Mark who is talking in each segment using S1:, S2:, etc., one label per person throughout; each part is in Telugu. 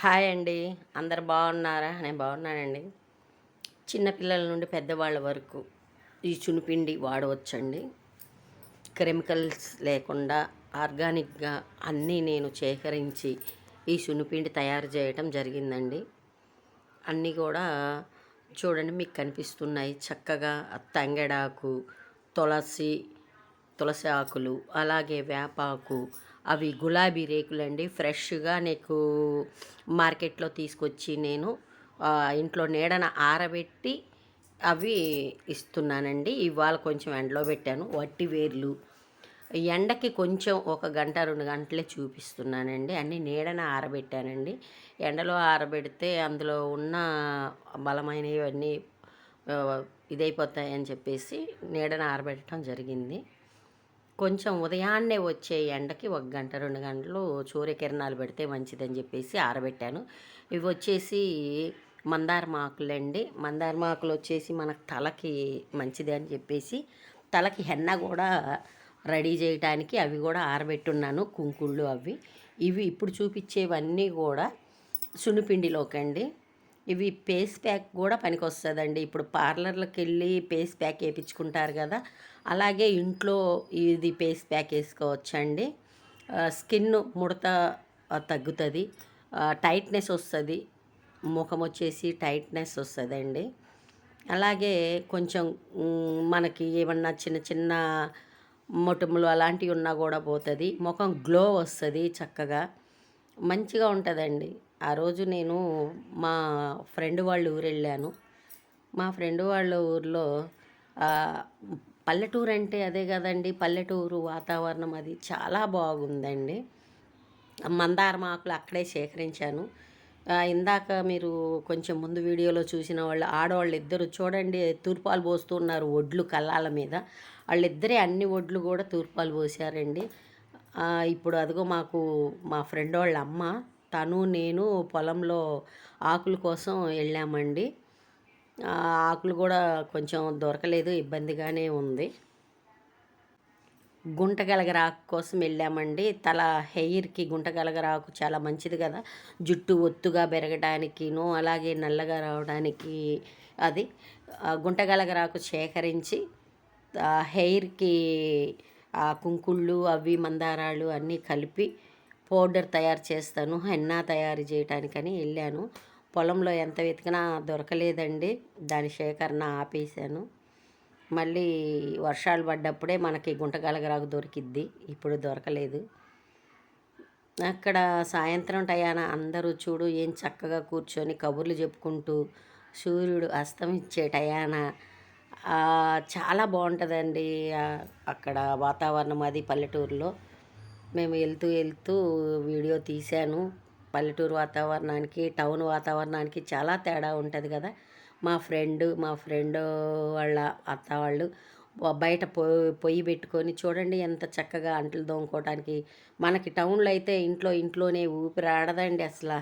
S1: హాయ్ అండి. అందరు బాగున్నారా? నేను బాగున్నానండి. చిన్నపిల్లల నుండి పెద్దవాళ్ళ వరకు ఈ చునిపిండి వాడవచ్చండి. కెమికల్స్ లేకుండా ఆర్గానిక్గా అన్నీ నేను సేకరించి ఈ సునిపిండి తయారు చేయటం జరిగిందండి. అన్నీ కూడా చూడండి మీకు కనిపిస్తున్నాయి. చక్కగా తంగెడాకు తులసి తులసి ఆకులు అలాగే వేపాకు. అవి గులాబీ రేకులండి. ఫ్రెష్గా నీకు మార్కెట్లో తీసుకొచ్చి నేను ఇంట్లో నీడన ఆరబెట్టి అవి ఇస్తున్నానండి. ఇవాళ కొంచెం ఎండలో పెట్టాను. వట్టి వేర్లు. ఎండకి కొంచెం ఒక గంట రెండు గంటలే చూపిస్తున్నానండి. అన్నీ నీడన ఆరబెట్టానండి. ఎండలో ఆరబెడితే అందులో ఉన్న బలమైనవన్నీ ఇదైపోతాయని చెప్పేసి నీడన ఆరబెట్టడం జరిగింది. కొంచెం ఉదయాన్నే వచ్చే ఎండకి ఒక గంట రెండు గంటలు సూర్యకిరణాలు పెడితే మంచిదని చెప్పేసి ఆరబెట్టాను. ఇవి వచ్చేసి మందారమాకులండి మందారమాకులు వచ్చేసి మనకు తలకి మంచిది అని చెప్పేసి తలకి హెన్న కూడా రెడీ చేయడానికి అవి కూడా ఆరబెట్టున్నాను కుంకుళ్ళు అవి. ఇవి ఇప్పుడు చూపించేవన్నీ కూడా సున్నిపిండిలోకండి. ఇవి పేస్ ప్యాక్ కూడా పనికొస్తుందండి. ఇప్పుడు పార్లర్లకు వెళ్ళి పేస్ ప్యాక్ వేయించుకుంటారు కదా అలాగే ఇంట్లో ఇది పేస్ ప్యాక్ వేసుకోవచ్చండి స్కిన్ ముడత తగ్గుతుంది. టైట్నెస్ వస్తుంది. ముఖం వచ్చేసి టైట్నెస్ వస్తుందండి. అలాగే కొంచెం మనకి ఏమన్నా చిన్న చిన్న మొటములు అలాంటివి ఉన్నా కూడా పోతుంది. ముఖం గ్లో వస్తుంది చక్కగా. మంచిగా ఉంటుందండి. ఆ రోజు నేను మా ఫ్రెండ్ వాళ్ళ ఊరు వెళ్ళాను. మా ఫ్రెండ్ వాళ్ళ ఊర్లో పల్లెటూరు అంటే అదే కదండి పల్లెటూరు వాతావరణం అది చాలా బాగుందండి. మందారం ఆకులు అక్కడే సేకరించాను. ఇందాక మీరు కొంచెం ముందు వీడియోలో చూసిన వాళ్ళు ఆడవాళ్ళు ఇద్దరు చూడండి తూర్పాలు పోస్తున్నారు ఒడ్లు కల్లాల మీద. వాళ్ళిద్దరే అన్ని ఒడ్లు కూడా తూర్పాలు పోసారండి ఇప్పుడు అదిగో మాకు మా ఫ్రెండ్ వాళ్ళ అమ్మ తను నేను పొలంలో ఆకుల కోసం వెళ్ళామండి. ఆకులు కూడా కొంచెం దొరకలేదు ఇబ్బందిగానే ఉంది. గుంటగలగరాకు కోసం వెళ్ళామండి. తల హెయిర్కి గుంటగలగరాకు చాలా మంచిది కదా. జుట్టు ఒత్తుగా పెరగడానికిను అలాగే నల్లగా రావడానికి అది. గుంటగలగరాకు సేకరించి హెయిర్కి ఆ కుంకుళ్ళు అవి మందారాలు అన్నీ కలిపి పౌడర్ తయారు చేస్తాను హెన్నా తయారు చేయటానికని వెళ్ళాను. పొలంలో ఎంత వెతికినా దొరకలేదండి. దాని సేకరణ ఆపేశాను. మళ్ళీ వర్షాలు పడ్డప్పుడే మనకి గుంటగలగరాకు దొరికిద్ది. ఇప్పుడు దొరకలేదు. అక్కడ సాయంత్రం టయాన అందరూ చూడు ఏం చక్కగా కూర్చొని కబుర్లు చెప్పుకుంటూ సూర్యుడు అస్తమించే టయాన చాలా బాగుంటుందండి అక్కడ వాతావరణం అది పల్లెటూరులో. మేము వెళ్తూ వెళ్తూ వీడియో తీశాను. పల్లెటూరు వాతావరణానికి టౌన్ వాతావరణానికి చాలా తేడా ఉంటుంది కదా. మా ఫ్రెండ్ మా ఫ్రెండ్ వాళ్ళ అత్త వాళ్ళు బయట పొయ్యి పొయ్యి పెట్టుకొని చూడండి ఎంత చక్కగా అంట్లు దోముకోవడానికి మనకి టౌన్లో అయితే ఇంట్లో ఇంట్లోనే ఊపిరి ఆడదండి అసలు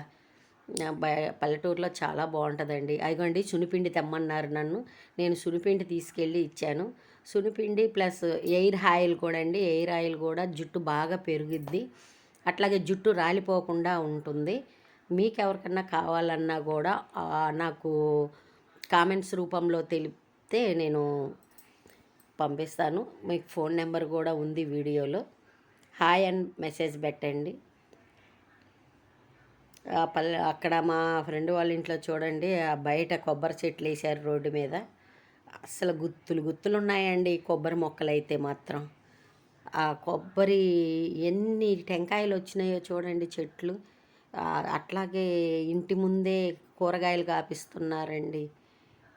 S1: పల్లెటూరులో చాలా బాగుంటుందండి. అదిగోండి సునిపిండి తెమ్మన్నారు నన్ను. నేను సునిపిండి తీసుకెళ్ళి ఇచ్చాను. సునిపిండి ప్లస్ ఎయిర్ ఆయిల్ కూడా అండి. ఎయిర్ ఆయిల్ కూడా జుట్టు బాగా పెరుగుద్ది. అట్లాగే జుట్టు రాలిపోకుండా ఉంటుంది. మీకు ఎవరికన్నా కావాలన్నా కూడా నాకు కామెంట్స్ రూపంలో తెలిపితే నేను పంపిస్తాను. మీకు ఫోన్ నెంబర్ కూడా ఉంది వీడియోలో. హాయ్ అండ్ మెసేజ్ పెట్టండి. పల్లె అక్కడ మా ఫ్రెండ్ వాళ్ళ ఇంట్లో చూడండి బయట కొబ్బరి చెట్లు వేసారు రోడ్డు మీద. అసలు గుత్తులు గుత్తులు ఉన్నాయండి కొబ్బరి మొక్కలు అయితే మాత్రం. ఆ కొబ్బరి ఎన్ని టెంకాయలు వచ్చినాయో చూడండి చెట్లు. అట్లాగే ఇంటి ముందే కూరగాయలు కాపిస్తున్నారండి.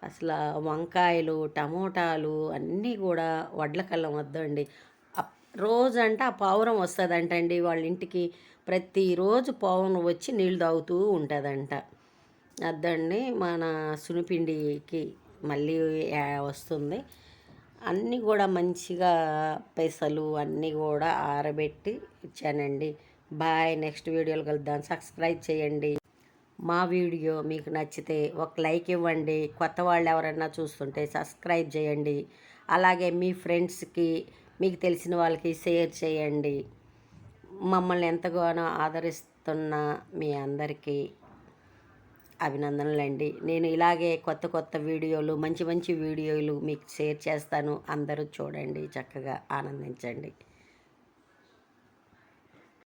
S1: అసలు వంకాయలు టమోటాలు అన్నీ కూడా వడ్లకల్లం వద్దండి. అప్- రోజంట ఆ పావురం వస్తుందంట అండి వాళ్ళ ఇంటికి. ప్రతిరోజు పావురం వచ్చి నీళ్ళు తాగుతూ ఉంటుందంట. అద్దండి మన సునిపిండికి మళ్ళీ వస్తుంది. అన్నీ కూడా మంచిగా పెసలు అన్నీ కూడా ఆరబెట్టి ఇచ్చానండి. బాయ్ నెక్స్ట్ వీడియోలు కలుద్దాం. సబ్స్క్రైబ్ చేయండి. మా వీడియో మీకు నచ్చితే ఒక లైక్ ఇవ్వండి. కొత్త వాళ్ళు ఎవరైనా చూస్తుంటే సబ్స్క్రైబ్ చేయండి. అలాగే మీ ఫ్రెండ్స్కి మీకు తెలిసిన వాళ్ళకి షేర్ చేయండి. మమ్మల్ని ఎంతగానో ఆదరిస్తున్న మీ అందరికీ అభినందనలండి. నేను ఇలాగే కొత్త కొత్త వీడియోలు మంచి మంచి వీడియోలు మీకు షేర్ చేస్తాను. అందరూ చూడండి చక్కగా ఆనందించండి.